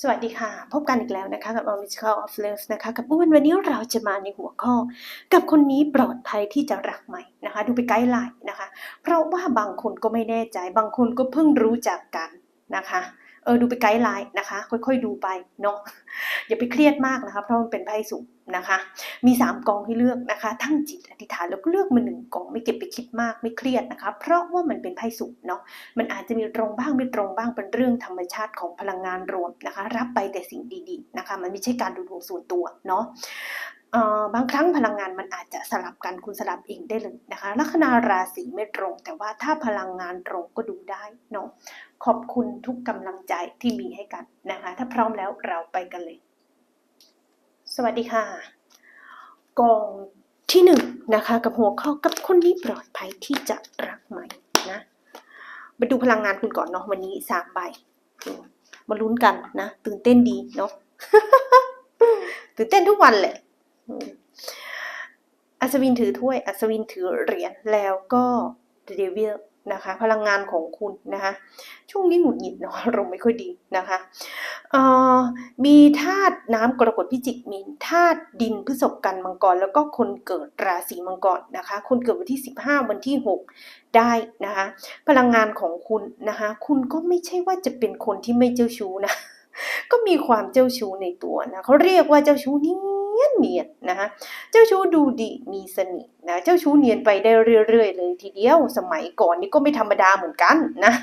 สวัสดีค่ะ พบกันอีกแล้วนะคะกับ Original of Love นะคะ กับอ้วนวันนี้เราจะมาในหัวข้อ กับคนนี้ปลอดภัยที่จะรักใหม่นะคะ ดูไปไกด์ไลน์นะคะ เพราะว่าบางคนก็ไม่แน่ใจ บางคนก็เพิ่งรู้จักกันนะคะเออดูไปไกด์ไลน์นะคะ ค่อยๆดูไปเนาะอย่าไปเครียดมากนะคะ เพราะมันเป็นไพ่สูง นะคะ มี 3 กองให้เลือกนะคะ ทั้งจิตอธิษฐานแล้วก็เลือกมาหนึ่งกองไม่เก็บไปคิดมากไม่เครียดนะคะ เพราะว่ามันเป็นไพ่สูงเนาะ มันอาจจะมีตรงบ้างไม่ตรงบ้างเป็นเรื่องธรรมชาติของพลังงานรวมนะคะ รับไปแต่สิ่งดีๆนะคะ มันไม่ใช่การดูดวงส่วนตัวเนาะบางครั้งพลังงานมันอาจจะสลับกันคุณสลับเองได้เลยนะคะลัคนาราศีไม่ตรง แต่ว่าถ้าพลังงานตรงก็ดูได้เนาะขอบคุณทุกกำลังใจที่มีให้กันนะคะ ถ้าพร้อมแล้วเราไปกันเลย สวัสดีค่ะกองที่หนึ่งนะคะ กับหัวข้อกับคนนี้ปลอดภัยที่จะรักใหม่นะมาดูพลังงานคุณก่อนเนาะวันนี้สามใบมาลุ้นกันนะ ตื่นเต้นดีเนาะตื่นเต้นทุกวันแหละอัศวินถือถ้วย อัศวินถือเหรียญแล้วก็เดวิลนะคะ พลังงานของคุณนะคะ ช่วงนี้หงุดหงิดเนาะอารมณ์ไม่ค่อยดีนะคะ เอ่อมีธาตุน้ำกรกฎพิจิกมีธาตุดินพฤษภกันมังกร แล้วก็คนเกิดราศีมังกรนะคะ คนเกิดวันที่ 15 วันที่ 6 ได้นะคะ พลังงานของคุณนะคะ คุณก็ไม่ใช่ว่าจะเป็นคนที่ไม่เจ้าชู้นะก็มีความเจ้าชู้ในตัวนะเขาเรียกว่าเจ้าชู้เนียนเนียนนะคะเจ้าชู้ดูดีมีเสน่ห์นะเจ้าชู้เนียนไปได้เรื่อยๆเลยทีเดียวสมัยก่อนนี่ก็ไม่ธรรมดาเหมือนกันนะ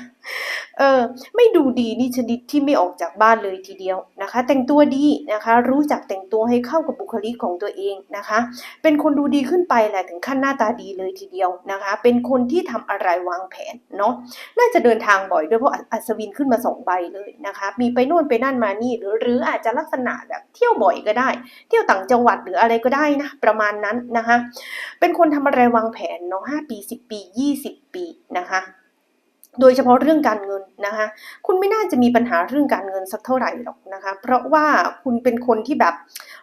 เออไม่ดูดีนี่ชนิดที่ไม่ออกจากบ้านเลยทีเดียวนะคะ แต่งตัวดีนะคะ รู้จักแต่งตัวให้เข้ากับบุคลิกของตัวเองนะคะ เป็นคนดูดีขึ้นไปแหละถึงขั้นหน้าตาดีเลยทีเดียวนะคะ เป็นคนที่ทำอะไรวางแผนเนาะน่าจะเดินทางบ่อยด้วยเพราะอัศวินขึ้นมาสองใบเลยนะคะ มีไปโน่นไปนั่นมานี่หรือหรืออาจจะลักษณะแบบเที่ยวบ่อยก็ได้ เที่ยวต่างจังหวัดหรืออะไรก็ได้นะประมาณนั้นนะคะ เป็นคนทำอะไรวางแผนเนาะห้าปีสิบปียี่สิบปีนะคะ โดยเฉพาะเรื่องการเงินนะคะ คุณไม่น่าจะมีปัญหาเรื่องการเงินสักเท่าไหร่หรอกนะคะ เพราะว่าคุณเป็นคนที่แบบ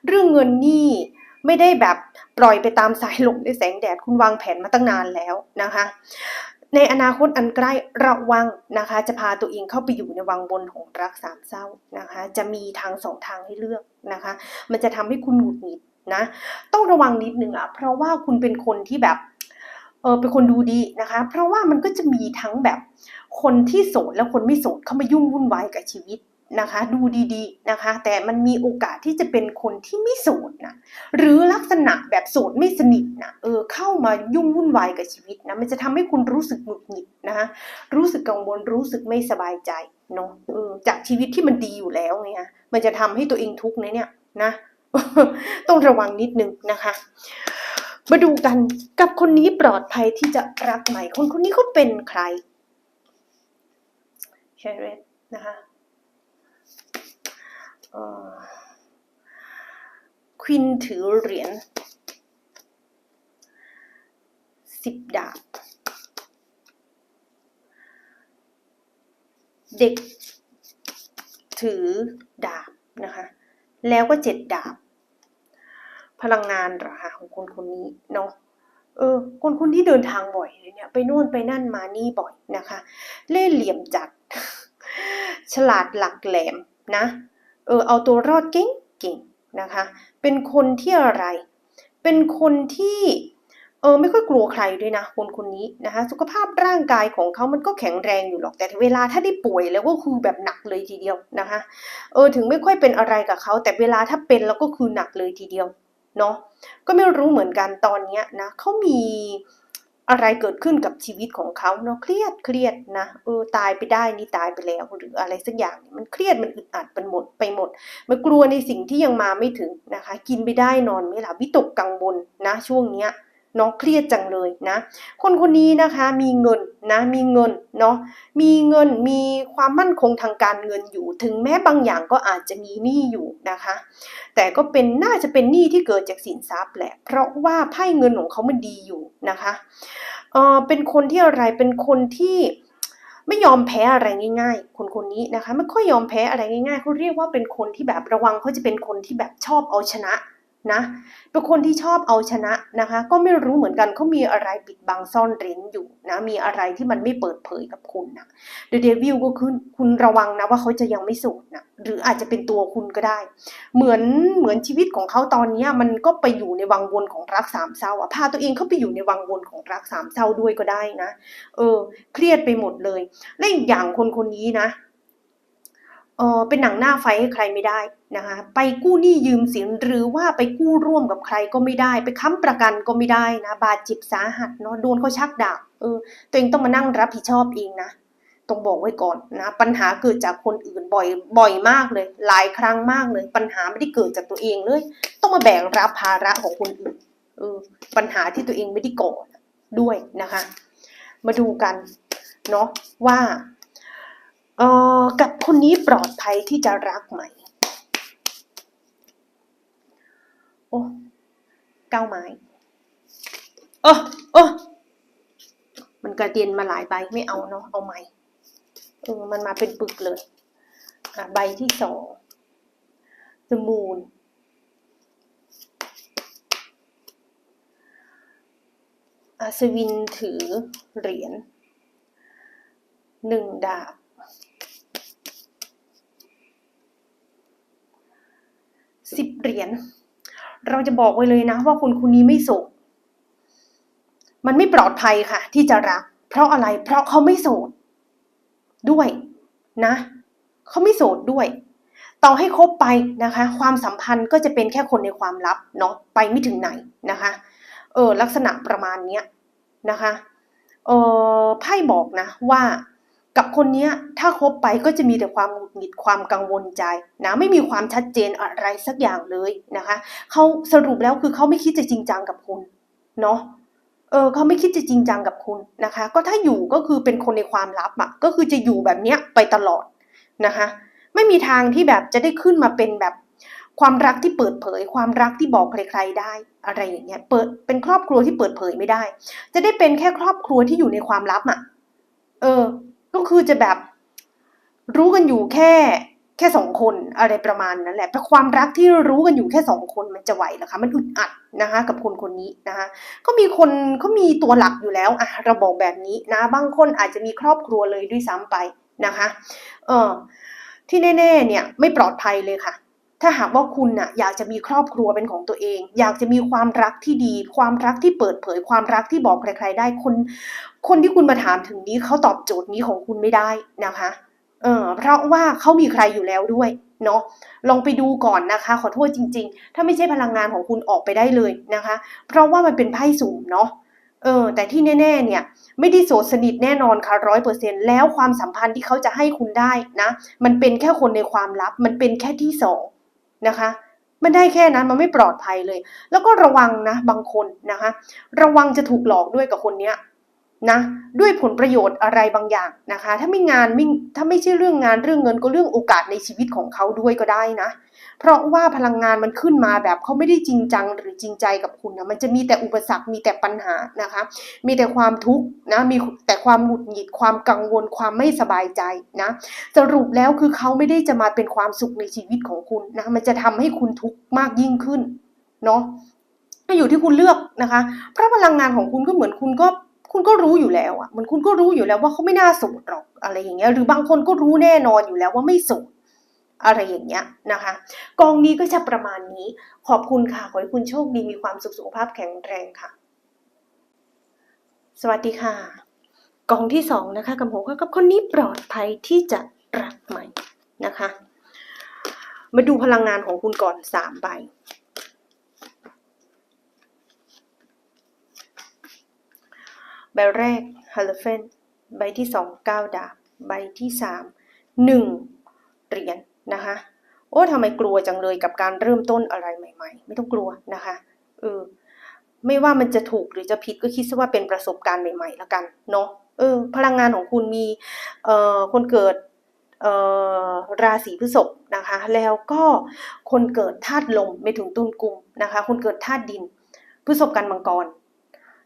เรื่องเงินนี่ไม่ได้แบบปล่อยไปตามสายลมในแสงแดด คุณวางแผนมาตั้งนานแล้วนะคะ ในอนาคตอันใกล้ระวังนะคะ จะพาตัวเองเข้าไปอยู่ในวังวนของรักสามเศร้านะคะ จะมีทางสองทางให้เลือกนะคะ มันจะทำให้คุณหงุดหงิดนะ ต้องระวังนิดนึงอะเพราะว่าคุณเป็นคนที่แบบ เออเป็นคนดูดีนะคะ เพราะว่ามันก็จะมีทั้งแบบคนที่โสดและคนไม่โสดเข้ามายุ่งวุ่นวายกับชีวิตนะคะ ดูดีๆนะคะ แต่มันมีโอกาสที่จะเป็นคนที่ไม่โสดนะหรือลักษณะแบบโสดไม่สนิทนะเออเข้ามายุ่งวุ่นวายกับชีวิตนะมันจะทำให้คุณรู้สึกหงุดหงิดนะคะรู้สึกกังวลรู้สึกไม่สบายใจเนาะเออจากชีวิตที่มันดีอยู่แล้วไงฮะมันจะทำให้ตัวเองทุกข์นะเนี่ยนะต้องระวังนิดนึงนะคะ มาดูกันกับคนนี้ปลอดภัยที่จะรักใหม่คนคนนี้เขาเป็นใครเชเรตนะคะควินถือเหรียญสิบดาบ เด็กถือดาบนะคะ แล้วก็เจ็ดดาบ พลังงานเหรอคะของคนคนนี้เนาะเออคนคนที่เดินทางบ่อยเลยเนี่ย ไปโน่นไปนั่นมานี่บ่อยนะคะ เล่เหลี่ยมจัด ฉลาดหลักแหลมนะ เออเอาตัวรอดเก่งเก่งนะคะ เป็นคนที่อะไร เป็นคนที่เออไม่ค่อยกลัวใครด้วยนะคนคนนี้นะคะสุขภาพร่างกายของเขามันก็แข็งแรงอยู่หรอกแต่เวลาถ้าได้ป่วยแล้วก็คือแบบหนักเลยทีเดียวนะคะเออถึงไม่ค่อยเป็นอะไรกับเขาแต่เวลาถ้าเป็นแล้วก็คือหนักเลยทีเดียว เนาะก็ไม่รู้เหมือนกันตอนเนี้ยนะเขามีอะไรเกิดขึ้นกับชีวิตของเขาเนาะเครียดเครียดนะเออตายไปได้นี่ตายไปแล้ว หรืออะไรสักอย่างมันเครียดมันอึดอัดมันหมดไปหมด มันกลัวในสิ่งที่ยังมาไม่ถึงนะคะ กินไม่ได้นอนไม่หลับวิตกกังวลนะช่วงเนี้ย นาะเครียดจังเลยนะ คนคนนี้นะคะมีเงินนะมีเงินเนาะมีเงินมีความมั่นคงทางการเงินอยู่ ถึงแม้บางอย่างก็อาจจะมีหนี้อยู่นะคะ แต่ก็เป็นน่าจะเป็นหนี้ที่เกิดจากสินทรัพย์แหละ เพราะว่าไพ่เงินของเขามันดีอยู่นะคะเออเป็นคนที่อะไรเป็นคนที่ไม่ยอมแพ้อะไรง่าย ๆ คนคนนี้นะคะ ไม่ค่อยยอมแพ้อะไรง่ายๆเขาเรียกว่าเป็นคนที่แบบระวังเขาจะเป็นคนที่แบบชอบเอาชนะ นะเป็นคนที่ชอบเอาชนะนะคะ ก็ไม่รู้เหมือนกันเขามีอะไรปิดบังซ่อนเร้นอยู่นะมีอะไรที่มันไม่เปิดเผยกับคุณนะเดอะเดวิลก็คือคุณระวังนะว่าเขาจะยังไม่โสดนะหรืออาจจะเป็นตัวคุณก็ได้ เหมือนเหมือนชีวิตของเขาตอนนี้มันก็ไปอยู่ในวังวนของรักสามเศร้าอะพาตัวเองเข้าไปอยู่ในวังวนของรักสามเศร้าด้วยก็ได้นะ เออ เครียดไปหมดเลยและอีกอย่างคนคนนี้นะ เออเป็นหนังหน้าไฟให้ใครไม่ได้นะคะ ไปกู้หนี้ยืมสินหรือว่าไปกู้ร่วมกับใครก็ไม่ได้ ไปค้ำประกันก็ไม่ได้นะ บาดเจ็บสาหัสเนาะโดนเขาชักดาบเออตัวเองต้องมานั่งรับผิดชอบเองนะต้องบอกไว้ก่อนนะปัญหาเกิดจากคนอื่นบ่อยบ่อยมากเลย หลายครั้งมากเลย ปัญหาไม่ได้เกิดจากตัวเองเลย ต้องมาแบกรับภาระของคนอื่นเออปัญหาที่ตัวเองไม่ได้ก่อด้วยนะคะ มาดูกันเนาะว่า เออกับคนนี้ปลอดภัยที่จะรักไหม โอ้เก้าไม้โอ้โอ้มันกระเด็นมาหลายใบไม่เอาเนาะเอาใหม่เออมันมาเป็นปึกเลย อะใบที่สอง The Moon อัศวินถือเหรียญหนึ่งดาบ สิบเหรียญเราจะบอกไว้เลยนะ ว่าคนคนนี้ไม่โสดมันไม่ปลอดภัยค่ะ ที่จะรัก เพราะอะไรเพราะเขาไม่โสดด้วยนะเขาไม่โสดด้วย ต่อให้คบไปนะคะ ความสัมพันธ์ก็จะเป็นแค่คนในความลับเนาะไปไม่ถึงไหนนะคะ เออลักษณะประมาณเนี้ยนะคะเออไพ่บอกนะว่า กับคนเนี้ยถ้าคบไปก็จะมีแต่ความหงุดหงิดความกังวลใจนะไม่มีความชัดเจนอะไรสักอย่างเลยนะคะเขาสรุปแล้วคือเขาไม่คิดจะจริงจังกับคุณเนาะเออเขาไม่คิดจะจริงจังกับคุณนะคะ ก็ถ้าอยู่ก็คือเป็นคนในความลับอะ่ะก็คือจะอยู่แบบเนี้ยไปตลอดนะคะไม่มีทางที่แบบจะได้ขึ้นมาเป็นแบบความรักที่เปิดเผย ความรักที่บอกใครๆได้อะไรอย่างเงี้ยเปิดเป็นครอบครัวที่เปิดเผยไม่ได้ จะได้เป็นแค่ครอบครัวที่อยู่ในความลับอะเออ ก็คือจะแบบรู้กันอยู่แค่แค่สองคนอะไรประมาณนั้นแหละแต่ความรักที่รู้กันอยู่แค่สองคนมันจะไหวเหรอคะมันอึดอัดนะคะกับคนคนนี้นะคะก็มีคนเขามีตัวหลักอยู่แล้วอะเราบอกแบบนี้นะบางคนอาจจะมีครอบครัวเลยด้วยซ้ำไปนะคะเออที่แน่ ๆ เนี่ยไม่ปลอดภัยเลยค่ะ ถ้าหากว่าคุณน่ะอยากจะมีครอบครัวเป็นของตัวเอง อยากจะมีความรักที่ดี ความรักที่เปิดเผย ความรักที่บอกใคร ๆ ได้คนคนที่คุณมาถามถึงนี้เขาตอบโจทย์นี้ของคุณไม่ได้นะคะเออเพราะว่าเขามีใครอยู่แล้วด้วยเนาะลองไปดูก่อนนะคะ ขอโทษจริง ๆ ถ้าไม่ใช่พลังงานของคุณออกไปได้เลยนะคะ เพราะว่ามันเป็นไพ่สุ่มเนาะเออแต่ที่แน่ๆเนี่ยไม่ได้โสดสนิทแน่นอนค่ะร้อยเปอร์เซ็นแล้วความสัมพันธ์ที่เขาจะให้คุณได้นะ มันเป็นแค่คนในความลับ มันเป็นแค่ที่สอง นะคะ มันได้แค่นั้นมันไม่ปลอดภัยเลย แล้วก็ระวังนะบางคนนะคะ ระวังจะถูกหลอกด้วยกับคนเนี้ยนะด้วยผลประโยชน์อะไรบางอย่างนะคะ ถ้าไม่งานไม่ถ้าไม่ใช่เรื่องงานเรื่องเงินก็เรื่องโอกาสในชีวิตของเขาด้วยก็ได้นะ เพราะว่าพลังงานมันขึ้นมาแบบเขาไม่ได้จริงจังหรือจริงใจกับคุณนะมันจะมีแต่อุปสรรคมีแต่ปัญหานะคะ มีแต่ความทุกข์นะมีแต่ความหงุดหงิดความกังวลความไม่สบายใจนะสรุปแล้วคือเขาไม่ได้จะมาเป็นความสุขในชีวิตของคุณนะมันจะทำให้คุณทุกข์มากยิ่งขึ้นเนาะก็อยู่ที่คุณเลือกนะคะเพราะพลังงานของคุณก็เหมือนคุณก็คุณก็รู้อยู่แล้วอะเหมือนคุณก็รู้อยู่แล้วว่าเขาไม่น่าโสดหรอกอะไรอย่างเงี้ยหรือบางคนก็รู้แน่นอนอยู่แล้วว่าไม่โสด อะไรอย่างเงี้ยนะคะ กองนี้ก็จะประมาณนี้ ขอบคุณค่ะ ขอให้คุณโชคดีมีความสุขสุขภาพแข็งแรงค่ะ สวัสดีค่ะ กองที่สองนะคะกับผมก็กับคนนี้ปลอดภัยที่จะรักใหม่นะคะ มาดูพลังงานของคุณก่อนสามใบใบแรกฮาเลเฟนใบที่สองเก้าดาบ ใบที่สามหนึ่งเหรียญ นะคะ โอ้ทำไมกลัวจังเลยกับการเริ่มต้นอะไรใหม่ ๆ ไม่ต้องกลัวนะคะเออไม่ว่ามันจะถูกหรือจะผิดก็คิดซะว่าเป็นประสบการณ์ใหม่ๆแล้วกันเนาะเออพลังงานของคุณมีเอ่อคนเกิดเอ่อราศีพฤษภนะคะ แล้วก็คนเกิดธาตุลมไม่ถึงตุลกุมนะคะ คนเกิดธาตุดินพฤษภกันมังกร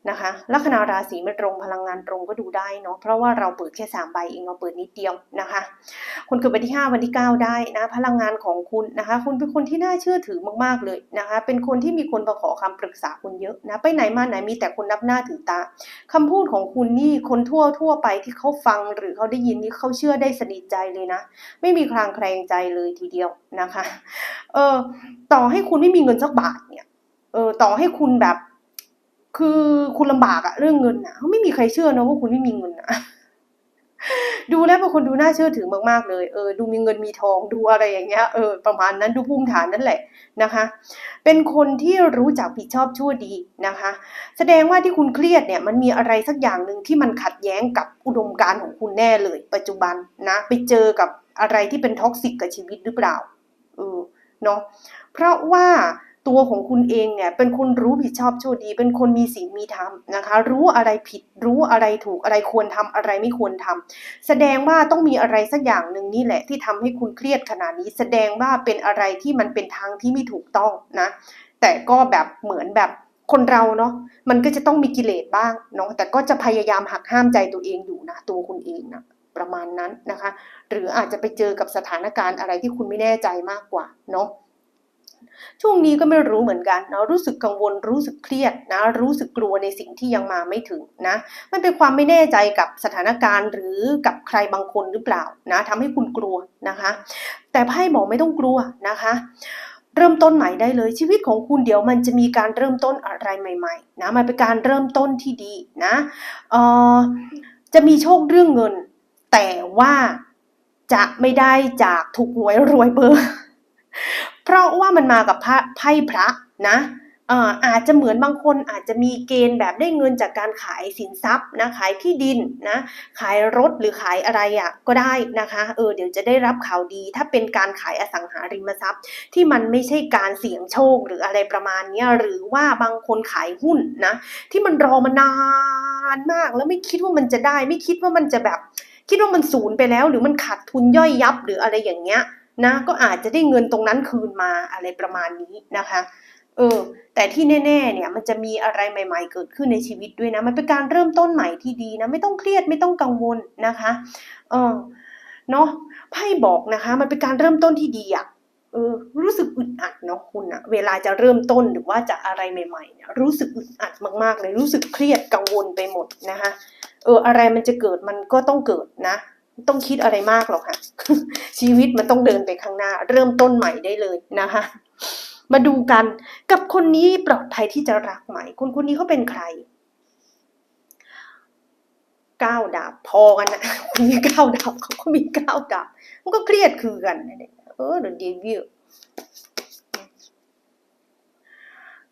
นะคะลัคนาราศีไม่ตรงพลังงานตรงก็ดูได้เนาะเพราะว่าเราเปิดแค่3ใบเองเราเปิดนิดเดียวนะคะคนเกิดวันที่ 5 วันที่ 9 ได้นะพลังงานของคุณนะคะ คุณเป็นคนที่น่าเชื่อถือมากๆเลยนะคะ เป็นคนที่มีคนมาขอคำปรึกษาคุณเยอะนะไปไหนมาไหนมีแต่คนนับหน้าถือตาคำพูดของคุณนี่คนทั่วทั่วไปที่เขาฟังหรือเขาได้ยินนี่เขาเชื่อได้สนิทใจเลยนะ ไม่มีคลางแคลงใจเลยทีเดียวนะคะเออต่อให้คุณไม่มีเงินสักบาทเนี่ยเออต่อให้คุณแบบ คือคุณลำบากอะเรื่องเงินอะไม่มีใครเชื่อนะว่าคุณไม่มีเงินอะดูแล้วเป็นคนดูน่าเชื่อถือมากๆเลยเออดูมีเงินมีทองดูอะไรอย่างเงี้ยเออประมาณนั้นดูภูมิฐานนั่นแหละนะคะ เป็นคนที่รู้จักผิดชอบชั่วดีนะคะ แสดงว่าที่คุณเครียดเนี่ยมันมีอะไรสักอย่างหนึ่งที่มันขัดแย้งกับอุดมการณ์ของคุณแน่เลย ปัจจุบันนะไปเจอกับอะไรที่เป็นท็อกซิกกับชีวิตหรือเปล่าเออเนาะเพราะว่า ตัวของคุณเองเนี่ยเป็นคนรู้ผิดชอบชั่วดี เป็นคนมีศีลมีธรรมนะคะ รู้อะไรผิดรู้อะไรถูกอะไรควรทำอะไรไม่ควรทำแสดงว่าต้องมีอะไรสักอย่างหนึ่งนี่แหละที่ทำให้คุณเครียดขนาดนี้ แสดงว่าเป็นอะไรที่มันเป็นทางที่ไม่ถูกต้องนะแต่ก็แบบเหมือนแบบคนเราเนาะมันก็จะต้องมีกิเลสบ้างเนาะแต่ก็จะพยายามหักห้ามใจตัวเองอยู่นะตัวคุณเองนะประมาณนั้นนะคะ หรืออาจจะไปเจอกับสถานการณ์อะไรที่คุณไม่แน่ใจมากกว่าเนาะ ช่วงนี้ก็ไม่รู้เหมือนกันเนาะรู้สึกกังวลรู้สึกเครียดนะ รู้สึกกลัวในสิ่งที่ยังมาไม่ถึงนะมันเป็นความไม่แน่ใจกับสถานการณ์ หรือกับใครบางคนหรือเปล่านะทำให้คุณกลัวนะคะ แต่ไพ่บอกไม่ต้องกลัวนะคะเริ่มต้นใหม่ได้เลยชีวิตของคุณเดี๋ยวมันจะมีการเริ่มต้นอะไรใหม่ๆนะมันเป็นการเริ่มต้นที่ดีนะเอ่อจะมีโชคเรื่องเงิน แต่ว่าจะไม่ได้จากถูกหวยรวยเบอร์ ราะว่ามันมากับไพ่พระนะเอ่ออาจจะเหมือนบางคนอาจจะมีเกณฑ์แบบได้เงินจากการขายสินทรัพย์นะขายที่ดินนะขายรถหรือขายอะไรอะก็ได้นะคะเออเดี๋ยวจะได้รับข่าวดี ถ้าเป็นการขายอสังหาริมทรัพย์ ที่มันไม่ใช่การเสี่ยงโชคหรืออะไรประมาณนี้หรือว่าบางคนขายหุ้นนะที่มันรอมานานมาก แล้วไม่คิดว่ามันจะได้ ไม่คิดว่ามันจะแบบ คิดว่ามันศูนย์ไปแล้ว หรือมันขาดทุนย่อยยับหรืออะไรอย่างเงี้ย นะก็อาจจะได้เงินตรงนั้นคืนมาอะไรประมาณนี้นะคะเออแต่ที่แน่ๆเนี่ยมันจะมีอะไรใหม่ ๆ เกิดขึ้นในชีวิตด้วยนะมันเป็นการเริ่มต้นใหม่ที่ดีนะไม่ต้องเครียดไม่ต้องกังวลนะคะเออเนาะไพ่บอกนะคะ มันเป็นการเริ่มต้นที่ดีอะเออรู้สึกอึดอัดเนาะคุณอะเวลาจะเริ่มต้นหรือว่าจะอะไรใหม่ๆเนี่ยรู้สึกอึดอัดมากๆเลยรู้สึกเครียดกังวลไปหมดนะคะเอออะไรมันจะเกิดมันก็ต้องเกิดนะ ต้องคิดอะไรมากหรอกค่ะ ชีวิตมันต้องเดินไปข้างหน้า เริ่มต้นใหม่ได้เลยนะคะ มาดูกันกับคนนี้ปลอดภัยที่จะรักไหมคนคนนี้เขาเป็นใครก้าวดาบพอกันนะคนมีก้าวดาบเขาก็มีก้าวดาบมันก็เครียดคือกันเออเดอะเดวิล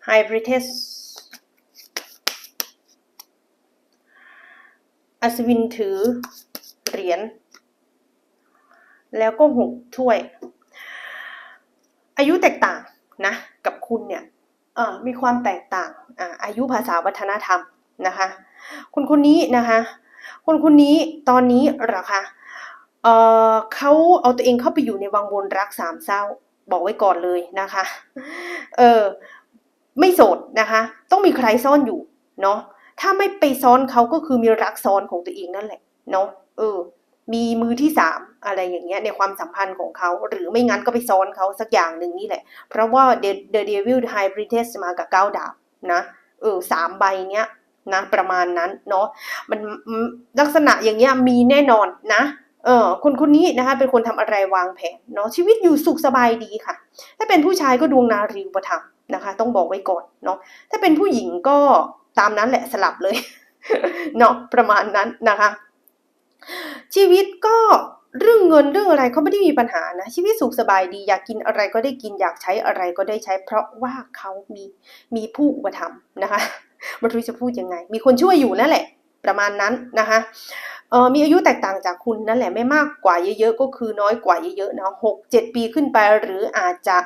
ไฮบริเทสอัศวินถือ รียญ แล้วก็หกถ้วย อายุแตกต่างนะ กับคุณเนี่ยมีความแตกต่างอาอายุภาษาวัฒนธรรมนะคะคนคนนี้นะคะ คนคนนี้ตอนนี้หรอคะเออเขาเอาตัวเองเข้าไปอยู่ในวังวนรักสามเศร้า บอกไว้ก่อนเลยนะคะ เออไม่โสดนะคะ ต้องมีใครซ่อนอยู่เนาะถ้าไม่ไปซ้อนเขาก็คือมีรักซ้อนของตัวเองนั่นแหละเนาะ เออ มีมือที่สามอะไรอย่างเงี้ยในความสัมพันธ์ของเขา หรือไม่งั้นก็ไปซ้อนเขาสักอย่างหนึ่งนี่แหละ เพราะว่า The The Devil High Priestess มากับเก้าดาบนะเออสามใบเนี้ยนะประมาณนั้นเนาะมันลักษณะอย่างเงี้ยมีแน่นอนนะเออคนคนนี้นะคะเป็นคนทำอะไรวางแผนเนาะชีวิตอยู่สุขสบายดีค่ะ ถ้าเป็นผู้ชายก็ดวงนารีอุปถัมภ์นะคะ ต้องบอกไว้ก่อนเนาะถ้าเป็นผู้หญิงก็ตามนั้นแหละสลับเลยเนาะประมาณนั้นนะคะ ชีวิตก็เรื่องเงินเรื่องอะไรเขาไม่ได้มีปัญหานะ ชีวิตสุขสบายดีอยากกินอะไรก็ได้กินอยากใช้อะไรก็ได้ใช้ เพราะว่าเขามีมีผู้อุปถัมภ์นะคะไม่รู้จะพูดยังไง มีคนช่วยอยู่นั่นแหละ ประมาณนั้นนะคะเออมีอายุแตกต่างจากคุณนั่นแหละไม่มากกว่าเยอะๆ ก็คือน้อยกว่าเยอะๆนะหกเจ็ดปีขึ้นไปหรืออาจจะ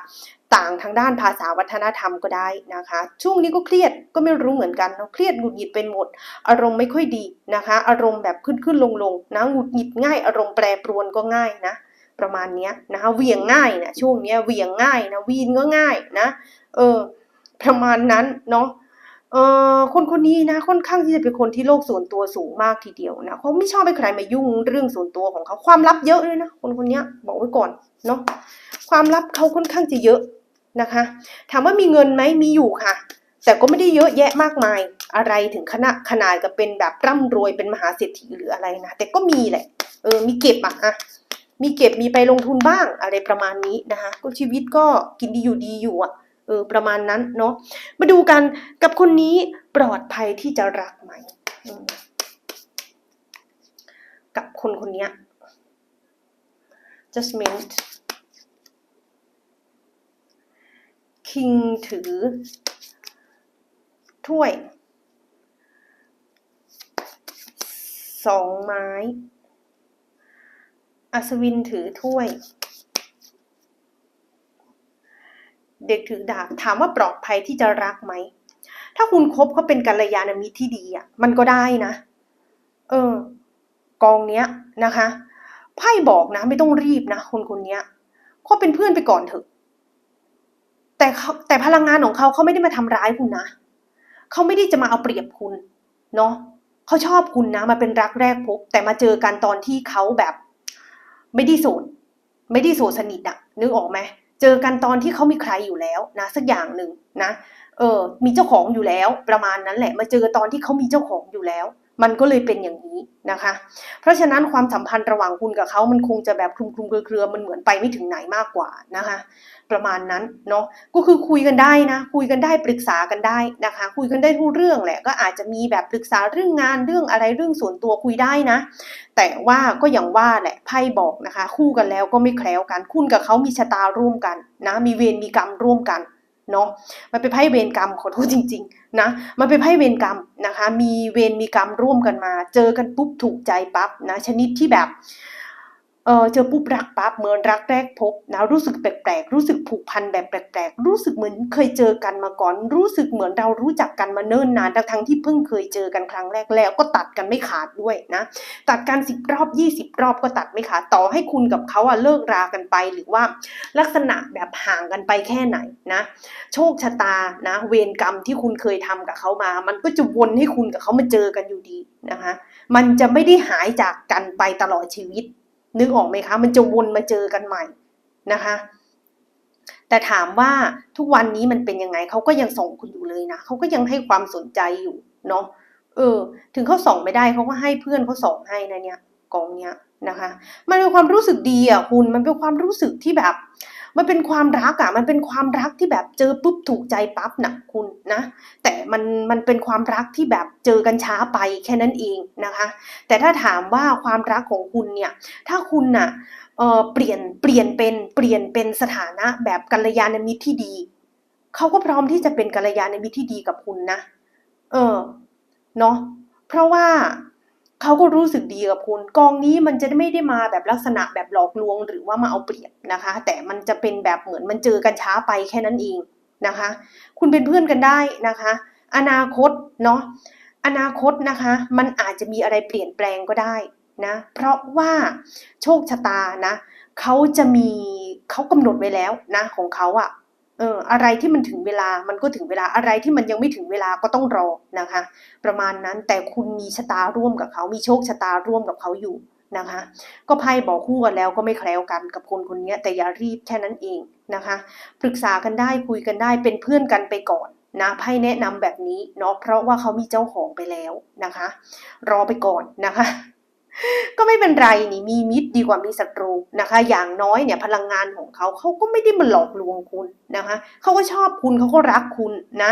ต่างทางด้านภาษาวัฒนธรรมก็ได้นะคะ ช่วงนี้ก็เครียดก็ไม่รู้เหมือนกันเนาะเครียดหงุดหงิดเป็นหมด อารมณ์ไม่ค่อยดีนะคะ อารมณ์แบบขึ้นขึ้นลงลงนะหงุดหงิดง่าย อารมณ์แปรปรวนก็ง่ายนะ ประมาณนี้นะคะเวียงง่ายนะช่วงนี้เวียงง่ายนะวีนก็ง่ายนะ เออ ประมาณนั้นเนาะเอเอ่อคนคนนี้นะค่อนข้างที่จะเป็นคนที่โลกส่วนตัวสูงมากทีเดียวนะเขาไม่ชอบให้ใครมายุ่งเรื่องส่วนตัวของเขาความลับเยอะเลยนะคนคนนี้บอกไว้ก่อนเนาะความลับเขาค่อนข้างจะเยอะ นะคะ ถามว่ามีเงินไหมมีอยู่ค่ะ แต่ก็ไม่ได้เยอะแยะมากมาย อะไรถึงขนาดขนาดกับเป็นแบบร่ำรวยเป็นมหาเศรษฐีหรืออะไรนะ แต่ก็มีแหละ เออ มีเก็บอะอะมีเก็บมีไปลงทุนบ้างอะไรประมาณนี้นะคะก็ชีวิตก็กินดีอยู่ดีอยู่อะเออประมาณนั้นเนาะมาดูกันกับคนนี้ปลอดภัยที่จะรักไหมกับคนคนนี้ย judgment king ถือ ถ้วยสองไม้ อัศวินถือถ้วย เด็กถือดาบ ถามว่าปลอดภัยที่จะรักไหม ถ้าคุณคบเขาเป็นกัลยาณมิตรที่ดีอะ มันก็ได้นะ เออ กองเนี้ยนะคะ ไพ่บอกนะ ไม่ต้องรีบนะคนคนเนี้ยเขาเป็นเพื่อนไปก่อนเถอะ แต่แต่พลังงานของเขาเขาไม่ได้มาทำร้ายคุณนะเขาไม่ได้จะมาเอาเปรียบคุณเนาะเขาชอบคุณนะมาเป็นรักแรกพบ แต่มาเจอกันตอนที่เขาแบบ ไม่ได้โสดไม่ได้โสดสนิทอะนึกออกไหมเจอกันตอนที่เขามีใครอยู่แล้วนะสักอย่างหนึ่งนะ เออ มีเจ้าของอยู่แล้ว ประมาณนั้นแหละ มาเจอตอนที่เขามีเจ้าของอยู่แล้ว มันก็เลยเป็นอย่างนี้นะคะ เพราะฉะนั้นความสัมพันธ์ระหว่างคุณกับเขามันคงจะแบบคลุมคลุมเครือๆมันเหมือนไปไม่ถึงไหนมากกว่านะคะ ประมาณนั้นเนาะก็คือคุยกันได้นะ คุยกันได้ปรึกษากันได้นะคะ คุยกันได้ทุกเรื่องแหละ ก็อาจจะมีแบบปรึกษาเรื่องงานเรื่องอะไรเรื่องส่วนตัวคุยได้นะ แต่ว่าก็อย่างว่าแหละไพ่บอกนะคะ คู่กันแล้วก็ไม่แคล้วกัน คุณกับเขามีชะตาร่วมกันนะ มีเวรมีกรรมร่วมกัน เนาะมันเป็นไพ่เวรกรรมขอโทษจริง ๆ นะ มันเป็นไพ่เวรกรรมนะคะ มีเวรมีกรรมร่วมกันมา เจอกันปุ๊บถูกใจปั๊บนะ ชนิดที่แบบ เออเจอปุ๊บรักปั๊บเหมือนรักแรกพบนะรู้สึกแปลกๆ รู้สึกผูกพันแบบแปลกๆ รู้สึกเหมือนเคยเจอกันมาก่อน รู้สึกเหมือนเรารู้จักกันมาเนิ่นนานทั้งที่เพิ่งเคยเจอกันครั้งแรกแล้วก็ตัดกันไม่ขาดด้วยนะตัดกันสิบรอบยี่สิบรอบก็ตัดไม่ขาดต่อให้คุณกับเขาอะเลิกรากันไปหรือว่าลักษณะแบบห่างกันไปแค่ไหนนะ โชคชะตานะ เวรกรรมที่คุณเคยทำกับเขามา มันก็จะวนให้คุณกับเขามาเจอกันอยู่ดีนะคะ มันจะไม่ได้หายจากกันไปตลอดชีวิต นึกออกไหมคะ มันจะวนมาเจอกันใหม่นะคะ แต่ถามว่าทุกวันนี้มันเป็นยังไงเขาก็ยังส่งคุณอยู่เลยนะเขาก็ยังให้ความสนใจอยู่เนาะเออ ถึงเขาส่งไม่ได้เขาก็ให้เพื่อนเขาส่งให้นะเนี่ยกองเนี้ยนะคะ มันเป็นความรู้สึกดีอะคุณมันเป็นความรู้สึกที่แบบ มันเป็นความรักอะมันเป็นความรักที่แบบเจอปุ๊บถูกใจปั๊บนะคุณนะ แต่มันมันเป็นความรักที่แบบเจอกันช้าไปแค่นั้นเองนะคะ แต่ถ้าถามว่าความรักของคุณเนี่ย ถ้าคุณน่ะเอ่อเปลี่ยนเปลี่ยนเป็นเปลี่ยนเป็นสถานะแบบกัลยาณมิตรที่ดีเขาก็พร้อมที่จะเป็นกัลยาณมิตรที่ดีกับคุณนะ เออเนาะเพราะว่า เขาก็รู้สึกดีกับคุณ กองนี้มันจะไม่ได้มาแบบลักษณะแบบหลอกลวงหรือว่ามาเอาเปรียบนะคะ แต่มันจะเป็นแบบเหมือนมันเจอกันช้าไปแค่นั้นเองนะคะ คุณเป็นเพื่อนกันได้นะคะ อนาคตเนาะอนาคตนะคะ มันอาจจะมีอะไรเปลี่ยนแปลงก็ได้นะ เพราะว่าโชคชะตานะเขาจะมีเขากำหนดไว้แล้วนะของเขาอะ เอออะไรที่มันถึงเวลามันก็ถึงเวลาอะไรที่มันยังไม่ถึงเวลาก็ต้องรอนะคะ ประมาณนั้นแต่คุณมีชะตาร่วมกับเขา มีโชคชะตาร่วมกับเขาอยู่นะคะ ก็ไพ่บอกคู่กันแล้วก็ไม่แคล้วกันกับคนคนนี้แต่อย่ารีบแค่นั้นเองนะคะ ปรึกษากันได้คุยกันได้เป็นเพื่อนกันไปก่อนนะไพ่แนะนำแบบนี้เนาะเพราะว่าเขามีเจ้าของไปแล้วนะคะ รอไปก่อนนะคะ ก็ไม่เป็นไรนี่มีมิตรดีกว่ามีศัตรูนะคะ อย่างน้อยเนี่ยพลังงานของเขาเขาก็ไม่ได้มาหลอกลวงคุณนะคะเขาก็ชอบคุณเขาก็รักคุณนะ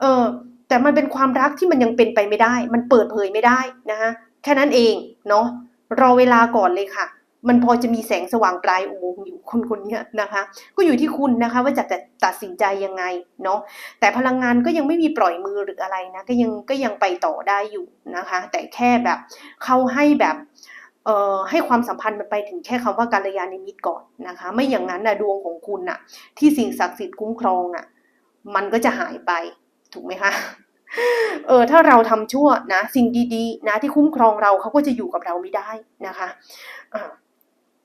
เออแต่มันเป็นความรักที่มันยังเป็นไปไม่ได้ มันเปิดเผยไม่ได้นะคะแค่นั้นเองเนาะรอเวลาก่อนเลยค่ะ มันพอจะมีแสงสว่างปลายอุโมงค์อยู่คนคนนี้นะคะ ก็อยู่ที่คุณนะคะ ว่าจะตัดสินใจยังไงเนาะแต่พลังงานก็ยังไม่มีปล่อยมือหรืออะไรนะก็ยังก็ยังไปต่อได้อยู่นะคะ แต่แค่แบบเขาให้แบบเอ่อให้ความสัมพันธ์มันไปถึงแค่คำว่าการยานิมิตก่อนนะคะ ไม่อย่างนั้นนะดวงของคุณน่ะ ที่สิ่งศักดิ์สิทธิ์คุ้มครองอะมันก็จะหายไปถูกไหมคะเออถ้าเราทำชั่วนะ สิ่งดีๆ นะที่คุ้มครองเราเขาก็จะอยู่กับเราไม่ได้นะคะอ่า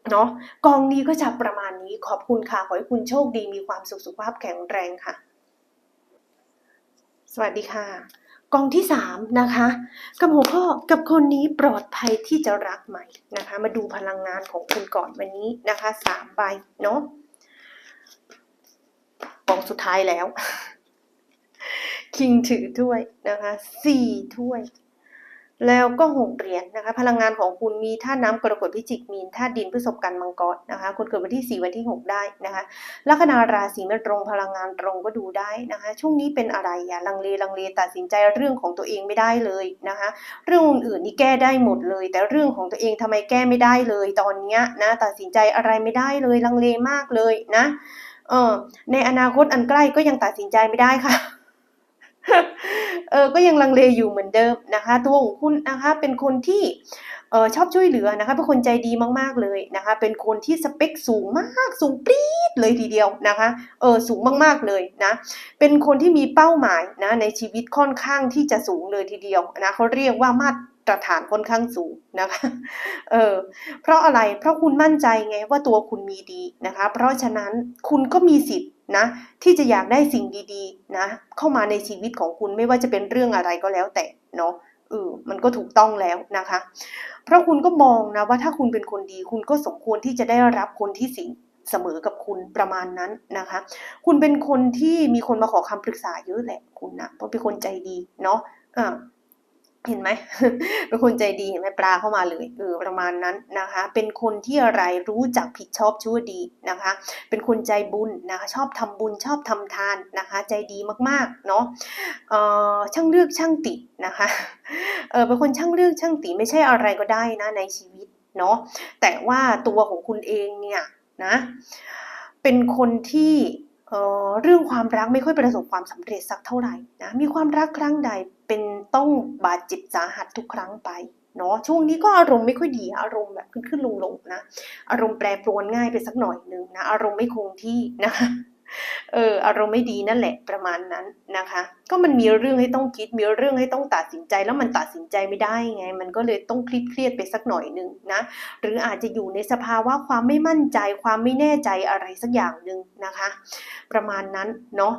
เนาะกองนี้ก็จะประมาณนี้ขอบคุณค่ะ ขอให้คุณโชคดีมีความสุขสุขภาพแข็งแรงค่ะ สวัสดีค่ะ กองที่สามนะคะกับหัวข้อกับคนนี้ปลอดภัยที่จะรักใหม่นะคะ มาดูพลังงานของคุณก่อนวันนี้นะคะสามใบเนาะกองสุดท้ายแล้ว คิงถือถ้วยนะคะสี่ถ้วย แล้วก็หกเหรียญนะคะพลังงานของคุณมีธาตุน้ำกรกฎพิจิกมีนธาตุดินพฤษภกันมังกรนะคะคนเกิดวันที่สี่วันที่หกได้นะคะลัคนาราศีไม่ตรงพลังงานตรงก็ดูได้นะคะช่วงนี้เป็นอะไรอย่าลังเลลังเลตัดสินใจเรื่องของตัวเองไม่ได้เลยนะคะเรื่องอื่นๆนี่แก้ได้หมดเลย แต่เรื่องของตัวเองทำไมแก้ไม่ได้เลย ตอนเนี้ยนะตัดสินใจอะไรไม่ได้เลยลังเลมากเลยนะเออในอนาคตอันใกล้ก็ยังตัดสินใจไม่ได้ค่ะ เออก็ยังลังเลอยู่เหมือนเดิมนะคะตัวของคุณนะคะเป็นคนที่เออชอบช่วยเหลือนะคะเป็นคนใจดีมากๆเลยนะคะ เป็นคนที่สเปคสูงมากสูงปรี๊ดเลยทีเดียวนะคะเออสูงมากๆเลยนะเป็นคนที่มีเป้าหมายนะในชีวิตค่อนข้างที่จะสูงเลยทีเดียวนะเขาเรียกว่ามาตรฐานค่อนข้างสูงนะคะเออเพราะอะไรเพราะคุณมั่นใจไงว่าตัวคุณมีดีนะคะ เพราะฉะนั้นคุณก็มีสิทธิ์นะที่จะอยากได้สิ่งดีๆนะเข้ามาในชีวิตของคุณไม่ว่าจะเป็นเรื่องอะไรก็แล้วแต่เนาะเออมันก็ถูกต้องแล้วนะคะ เพราะคุณก็มองนะว่าถ้าคุณเป็นคนดี คุณก็สมควรที่จะได้รับคนที่สิ่งเสมอกับคุณประมาณนั้นนะคะ คุณเป็นคนที่มีคนมาขอคำปรึกษาเยอะแหละคุณนะเพราะเป็นคนใจดีเนาะอ่า เห็นไหมเป็นคนใจดีเห็นไหมปลาเข้ามาเลยเออประมาณนั้นนะคะ เป็นคนที่อะไรรู้จักผิดชอบชั่วดีนะคะ เป็นคนใจบุญนะคะ ชอบทำบุญชอบทำทานนะคะ ใจดีมากๆเนาะเออช่างเลือกช่างตินะคะเออเป็นคนช่างเลือกช่างติไม่ใช่อะไรก็ได้นะในชีวิตเนาะแต่ว่าตัวของคุณเองเนี่ยนะเป็นคนที่ เรื่องความรักไม่ค่อยประสบความสำเร็จสักเท่าไหร่นะมีความรักครั้งใดเป็นต้องบาดเจ็บสาหัสทุกครั้งไปเนาะช่วงนี้ก็อารมณ์ไม่ค่อยดีอารมณ์แบบขึ้นขึ้นลงลงๆนะ อารมณ์แปรปรวนง่ายไปสักหน่อยหนึ่งนะ อารมณ์ไม่คงที่นะคะ เอออารมณ์ไม่ดีนั่นแหละประมาณนั้นนะคะ ก็มันมีเรื่องให้ต้องคิดมีเรื่องให้ต้องตัดสินใจแล้วมันตัดสินใจไม่ได้ไง มันก็เลยต้องเครียดเครียดไปสักหน่อยหนึ่งนะหรืออาจจะอยู่ในสภาวะความไม่มั่นใจ ความไม่แน่ใจอะไรสักอย่างหนึ่งนะคะ ประมาณนั้นเนาะ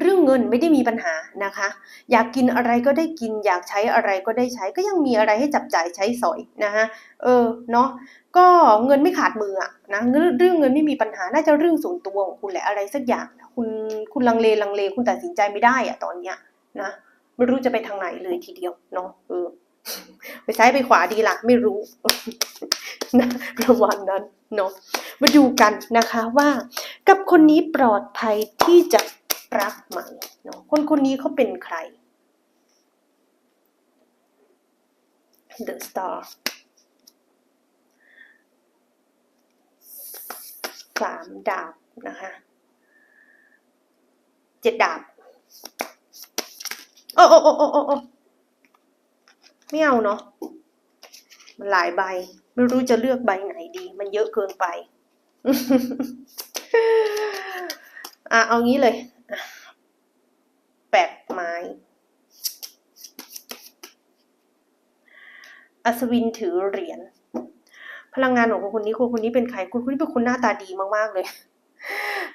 เรื่องเงินไม่ได้มีปัญหานะคะ อยากกินอะไรก็ได้กิน อยากใช้อะไรก็ได้ใช้ ก็ยังมีอะไรให้จับจ่ายใช้สอยนะคะเออเนาะก็เงินไม่ขาดมืออะนะเรื่องเงินไม่มีปัญหาน่าจะเรื่องส่วนตัวของคุณแหละอะไรสักอย่าง คุณคุณลังเลลังเลคุณตัดสินใจไม่ได้อะตอนเนี้ยนะไม่รู้จะไปทางไหนเลยทีเดียวเนาะเออไปซ้ายไปขวาดีละไม่รู้นะประมาณนั้นเนาะมาดูกันนะคะว่า กับคนนี้ปลอดภัยที่จะ รักไหมเนาะคนคนนี้เขาเป็นใคร The Star สามดาบนะคะเจ็ดดาบโอ้โอ้โอ้โอ้โอ้โอ้ไม่เอาเนาะมันหลายใบ ไม่รู้จะเลือกใบไหนดี มันเยอะเกินไป อะ เอางี้เลย ไม้ อัศวินถือเหรียญ พลังงานของคนคนนี้คนคนนี้เป็นใครคนคนนี้เป็นคนหน้าตาดีมากๆเลย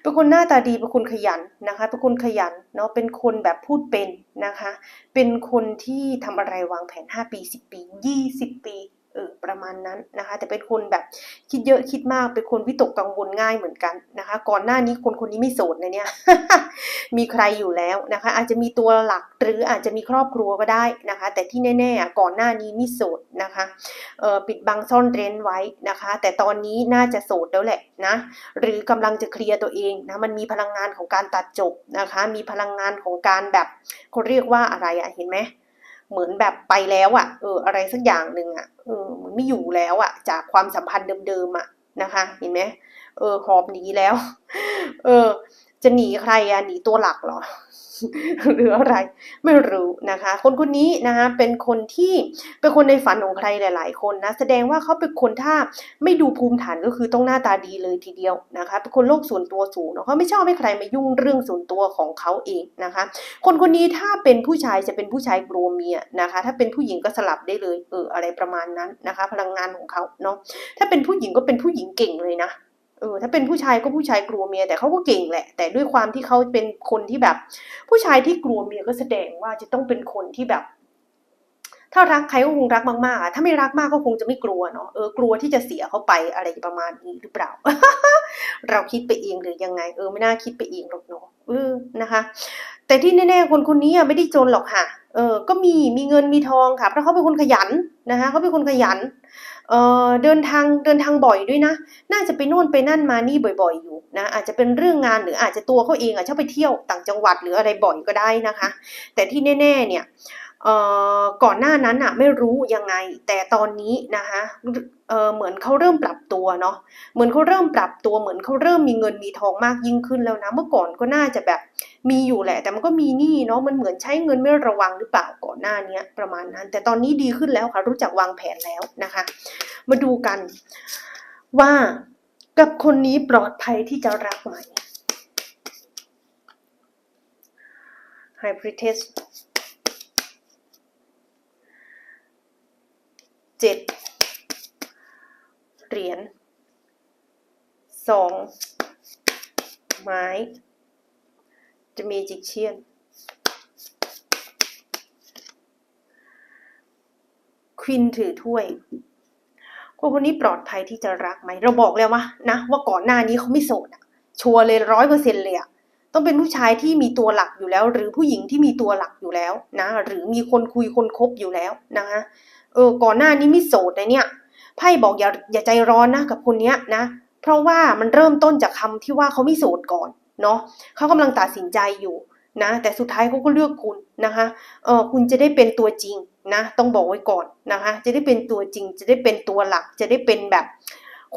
เป็นคนหน้าตาดีเป็นคนขยันนะคะเป็นคนขยันเนาะเป็นคนแบบพูดเป็นนะคะ เป็นคนที่ทำอะไรวางแผน 5 ปี 10 ปี 20 ปี ออประมาณนั้นนะคะ แต่เป็นคนแบบคิดเยอะคิดมากเป็นคนวิตกกังวลง่ายเหมือนกันนะคะ ก่อนหน้านี้คนคนนี้ไม่โสดนะเนี่ยมีใครอยู่แล้วนะคะ อาจจะมีตัวหลักหรืออาจจะมีครอบครัวก็ได้นะคะ แต่ที่แน่ๆก่อนหน้านี้นี่โสดนะคะเออปิดบังซ่อนเร้นไว้นะคะ แต่ตอนนี้น่าจะโสดแล้วแหละนะหรือกำลังจะเคลียร์ตัวเองนะมันมีพลังงานของการตัดจบนะคะ มีพลังงานของการแบบเขาเรียกว่าอะไรอะเห็นไหม เหมือนแบบไปแล้วอะเอออะไรสักอย่างหนึ่งอะเออเหมือนไม่อยู่แล้วอะจากความสัมพันธ์เดิมๆอะนะคะ เห็นไหมเออหอบหนีแล้ว เออ จะหนีใครอะหนีตัวหลักเหรอ หรืออะไรไม่รู้นะคะ คนคนนี้นะคะเป็นคนที่เป็นคนในฝันของใครหลาย ๆ คนนะแสดงว่าเขาเป็นคนถ้าไม่ดูภูมิฐานก็คือต้องหน้าตาดีเลยทีเดียวนะคะ เป็นคนโลกส่วนตัวสูงเนาะเขาไม่ชอบให้ใครมายุ่งเรื่องส่วนตัวของเขาเองนะคะ คนคนนี้ถ้าเป็นผู้ชายจะเป็นผู้ชายกลัวเมียนะคะ ถ้าเป็นผู้หญิงก็สลับได้เลยเอออะไรประมาณนั้นนะคะ พลังงานของเขาเนาะถ้าเป็นผู้หญิงก็เป็นผู้หญิงเก่งเลยนะ เออถ้าเป็นผู้ชายก็ผู้ชายกลัวเมียแต่เขาก็เก่งแหละ แต่ด้วยความที่เขาเป็นคนที่แบบ ผู้ชายที่กลัวเมียก็แสดงว่าจะต้องเป็นคนที่แบบ ถ้ารักใครก็คงรักมากๆอะถ้าไม่รักมากก็คงจะไม่กลัวเนาะเออกลัวที่จะเสียเขาไปอะไรประมาณนี้หรือเปล่า เราคิดไปเองหรือยังไง เออไม่น่าคิดไปเองหรอกเนาะเออนะคะ แต่ที่แน่ๆคนคนนี้อะไม่ได้จนหรอกค่ะ เออ ก็มีมีเงินมีทองค่ะเพราะเขาเป็นคนขยันนะคะเขาเป็นคนขยัน เอ่อเดินทางเดินทางบ่อยด้วยนะ น่าจะไปโน่นไปนั่นมานี่บ่อย ๆ อยู่นะ อาจจะเป็นเรื่องงานหรืออาจจะตัวเขาเองอะชอบไปเที่ยวต่างจังหวัดหรืออะไรบ่อยก็ได้นะคะ แต่ที่แน่ๆเนี่ยเออก่อนหน้านั้นอะไม่รู้ยังไง แต่ตอนนี้นะคะเออเหมือนเขาเริ่มปรับตัวเนาะเหมือนเขาเริ่มปรับตัวเหมือนเขาเริ่มมีเงินมีทองมากยิ่งขึ้นแล้วนะ เมื่อก่อนก็น่าจะแบบ มีอยู่แหละ แต่มันก็มีหนี้เนาะมันเหมือนใช้เงินไม่ระวังหรือเปล่าก่อนหน้านี้ประมาณนั้น แต่ตอนนี้ดีขึ้นแล้วค่ะ รู้จักวางแผนแล้วนะคะ มาดูกันว่ากับคนนี้ปลอดภัยที่จะรักไหม High Priestess เจ็ดเหรียญสองไม้ จะมีจิกเชียนควินถือถ้วยคนคนนี้ปลอดภัยที่จะรักไหม เราบอกแล้วว่านะว่าก่อนหน้านี้เขาไม่โสดอะชัวร์เลยร้อยเปอร์เซ็นต์เลยอะต้องเป็นผู้ชายที่มีตัวหลักอยู่แล้ว หรือผู้หญิงที่มีตัวหลักอยู่แล้วนะ หรือมีคนคุยคนคบอยู่แล้วนะคะเออก่อนหน้านี้ไม่โสดนะเนี่ยไพ่บอกอย่าอย่าใจร้อนนะกับคนเนี้ยนะ เพราะว่ามันเริ่มต้นจากคำที่ว่าเขาไม่โสดก่อน เนาะเขากำลังตัดสินใจอยู่นะแต่สุดท้ายเขาก็เลือกคุณนะคะเออคุณจะได้เป็นตัวจริงนะต้องบอกไว้ก่อนนะคะ จะได้เป็นตัวจริง จะได้เป็นตัวหลัก จะได้เป็นแบบ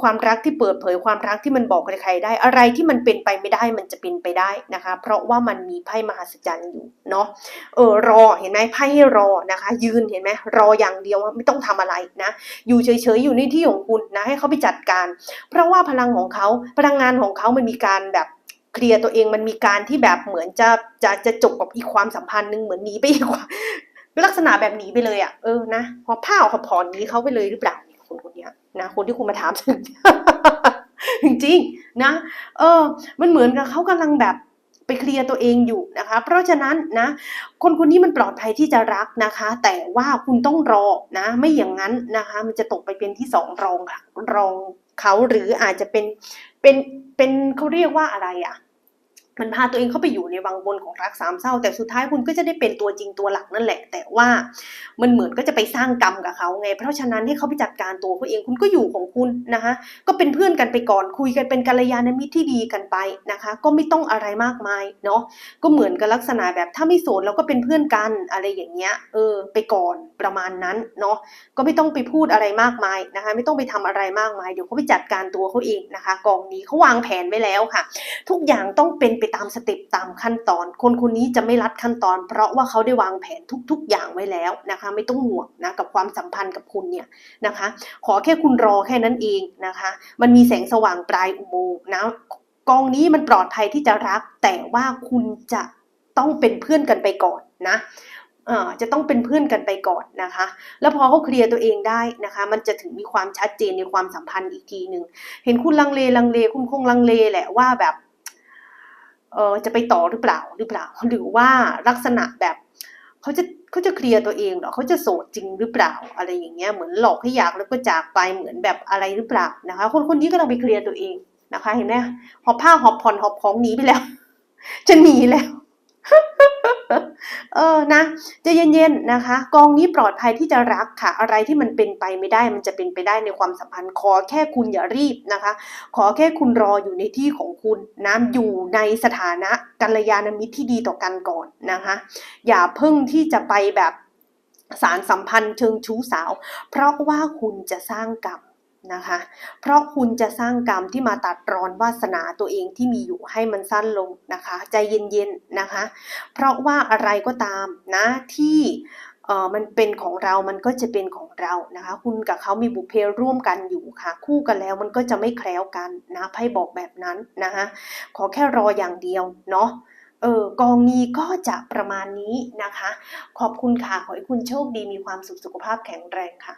ความรักที่เปิดเผยความรักที่มันบอกใครๆได้ อะไรที่มันเป็นไปไม่ได้มันจะเป็นไปได้นะคะ เพราะว่ามันมีไพ่มหัศจรรย์อยู่เนาะเออรอเห็นไหมไพ่ให้รอนะคะ ยืนเห็นไหมรออย่างเดียวไม่ต้องทำอะไรนะ อยู่เฉยๆอยู่ในที่ของคุณนะให้เขาไปจัดการ เพราะว่าพลังของเขาพลังงานของเขามันมีการแบบ เคลียร์ตัวเองมันมีการที่แบบเหมือนจะจะจะจบกับอีกความสัมพันธ์หนึ่งเหมือนหนีไปอีกว่าลักษณะแบบหนีไปเลยอะเออนะพอผ้าขอผ่อนนี้เขาไปเลยหรือเปล่าคนคนนี้นะคนที่คุณมาถามถึงจริงๆนะเออ มันเหมือนกับเขากำลังแบบไปเคลียร์ตัวเองอยู่นะคะ เพราะฉะนั้นนะ คนคนนี้มันปลอดภัยที่จะรักนะคะ แต่ว่าคุณต้องรอนะ ไม่อย่างนั้นนะคะ มันจะตกไปเป็นที่สองรองรองเขาหรืออาจจะเป็น เป็นเป็นเขาเรียกว่าอะไรอะ มันพาตัวเองเข้าไปอยู่ในวังวนของรักสามเศร้า แต่สุดท้ายคุณก็จะได้เป็นตัวจริงตัวหลักนั่นแหละ แต่ว่ามันเหมือนก็จะไปสร้างกรรมกับเขาไง เพราะฉะนั้นให้เขาไปจัดการตัวเขาเองคุณก็อยู่ของคุณนะคะก็เป็นเพื่อนกันไปก่อนคุยกันเป็นกัลยาณมิตรที่ดีกันไปนะคะ ก็ไม่ต้องอะไรมากมายเนาะก็เหมือนกับลักษณะแบบถ้าไม่โสดเราก็เป็นเพื่อนกันอะไรอย่างเงี้ยเออไปก่อนประมาณนั้นเนาะก็ไม่ต้องไปพูดอะไรมากมายนะคะ ไม่ต้องไปทำอะไรมากมายเดี๋ยวเขาไปจัดการตัวเขาเองนะคะ กองนี้เขาวางแผนไว้แล้วค่ะ ทุกอย่างต้องเป็นไปตามสเต็ปตามขั้นตอน คนคนนี้จะไม่ลัดขั้นตอน เพราะว่าเขาได้วางแผนทุก ๆ อย่างไว้แล้วนะคะ ไม่ต้องห่วงนะกับความสัมพันธ์กับคุณเนี่ยนะคะ ขอแค่คุณรอแค่นั้นเองนะคะ มันมีแสงสว่างปลายอุโมงค์นะกองนี้มันปลอดภัยที่จะรัก แต่ว่าคุณจะต้องเป็นเพื่อนกันไปก่อนนะเออจะต้องเป็นเพื่อนกันไปก่อนนะคะ แล้วพอเขาเคลียร์ตัวเองได้นะคะ มันจะถึงมีความชัดเจนในความสัมพันธ์อีกทีหนึ่ง เห็นคุณลังเลลังเล คุณคงลังเลแหละว่าแบบ เออจะไปต่อหรือเปล่าหรือเปล่า หรือว่าลักษณะแบบเขาจะเขาจะเคลียร์ตัวเองเหรอเขาจะโสดจริงหรือเปล่าอะไรอย่างเงี้ยเหมือนหลอกให้อยากแล้วก็จากไปเหมือนแบบอะไรหรือเปล่านะคะ คนคนนี้กำลังไปเคลียร์ตัวเองนะคะ เห็นไหมหอบผ้าหอบผ่อนหอบของหนีไปแล้วจะหนีแล้ว เออนะจะเย็นๆนะคะ กองนี้ปลอดภัยที่จะรักค่ะ อะไรที่มันเป็นไปไม่ได้มันจะเป็นไปได้ในความสัมพันธ์ ขอแค่คุณอย่ารีบนะคะ ขอแค่คุณรออยู่ในที่ของคุณนะอยู่ในสถานะกัลยาณมิตรที่ดีต่อกันก่อนนะคะ อย่าเพิ่งที่จะไปแบบสารสัมพันธ์เชิงชู้สาว เพราะว่าคุณจะสร้างกรรม นะคะ เพราะคุณจะสร้างกรรมที่มาตัดรอนวาสนาตัวเองที่มีอยู่ให้มันสั้นลงนะคะ ใจเย็นๆนะคะ เพราะว่าอะไรก็ตามนะที่เออมันเป็นของเรา มันก็จะเป็นของเรานะคะ คุณกับเขามีบุพเพร่วมกันอยู่ค่ะ คู่กันแล้วมันก็จะไม่แคล้วกันนะไพ่บอกแบบนั้นนะคะ ขอแค่รออย่างเดียวเนาะ เออกองนี้ก็จะประมาณนี้นะคะ ขอบคุณค่ะ ขอให้คุณโชคดี มีความสุข สุขภาพแข็งแรงค่ะ